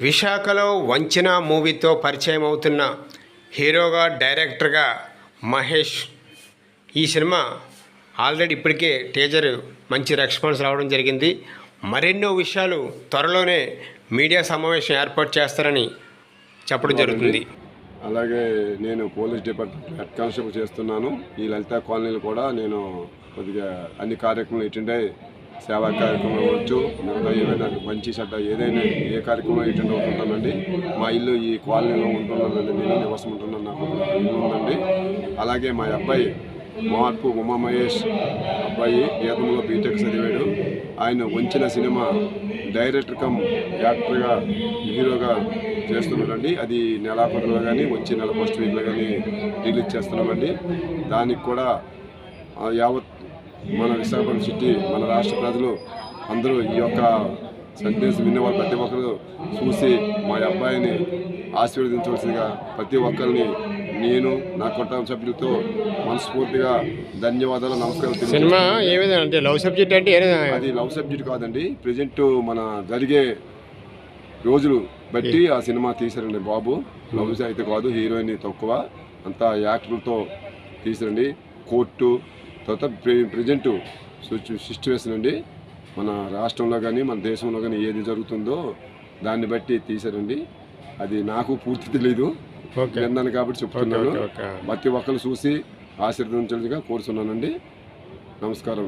విశాఖలో వంచన మూవీతో పరిచయం అవుతున్న హీరోగా డైరెక్టర్గా మహేష్. ఈ సినిమా ఆల్రెడీ ఇప్పటికే టీజర్ మంచి రెస్పాన్స్ రావడం జరిగింది. మరెన్నో విషయాలు త్వరలోనే మీడియా సమావేశం ఏర్పాటు చేస్తారని చెప్పడం జరుగుతుంది. అలాగే నేను పోలీస్ డిపార్ట్మెంట్ హెడ్ కానిస్టేబుల్ చేస్తున్నాను. ఈ లలిత కాలనీలు కూడా నేను కొద్దిగా అన్ని కార్యక్రమాలు అటెండ్ అయ్యి సేవా కార్యక్రమం అవ్వచ్చు. మిగతా ఏమైనా మంచి చెడ్డ ఏదైనా ఏ కార్యక్రమం అటెండ్ అవుతుంటానండి. మా ఇల్లు ఈ కాలనీలో ఉంటున్నానండి. నేను నివాసం ఉంటున్నాను. నాకు ఇల్లు ఉందండి. అలాగే మా అబ్బాయి మార్పు ఉమా మహేష్ అబ్బాయి గీతంలో బీటెక్ చదివాడు ఆయన వంచిన సినిమా డైరెక్టర్ కమ్ యాక్టర్గా హీరోగా చేస్తున్నాడండి. అది నెలాఖరులో కానీ వచ్చే నెల ఫస్ట్ వీక్లో కానీ రిలీజ్ చేస్తున్నామండి. దానికి కూడా యావత్ మన విశాఖపట్నం సిటీ మన రాష్ట్ర ప్రజలు అందరూ ఈ యొక్క సందేశం విన్న వాళ్ళు ప్రతి ఒక్కరు చూసి మా అబ్బాయిని ఆశీర్వదించవలసిందిగా ప్రతి ఒక్కరిని నేను నా కుటుంబ సభ్యులతో మనస్ఫూర్తిగా ధన్యవాదాలు నమస్కారం సినిమా. ఏ విధంగా అంటే లవ్ సబ్జెక్ట్ అంటే? అది లవ్ సబ్జెక్ట్ కాదండి. ప్రజెంట్ మన జరిగే రోజులు బట్టి ఆ సినిమా తీసారండి బాబు. లవ్ అయితే కాదు హీరోయిన్ తక్కువ. అంతా యాక్టర్లతో తీసారండి కోర్టు తర్వాత ప్రజెంట్ సిచ్యువేషన్ అండి మన రాష్ట్రంలో కానీ మన దేశంలో కానీ ఏది జరుగుతుందో దాన్ని బట్టి తీసారండి అది నాకు పూర్తి తెలీదు. విన్నాను కాబట్టి చెప్తున్నాను. ప్రతి ఒక్కరు చూసి ఆశీర్వదించాలిగా కోరుతున్నానండి నమస్కారం.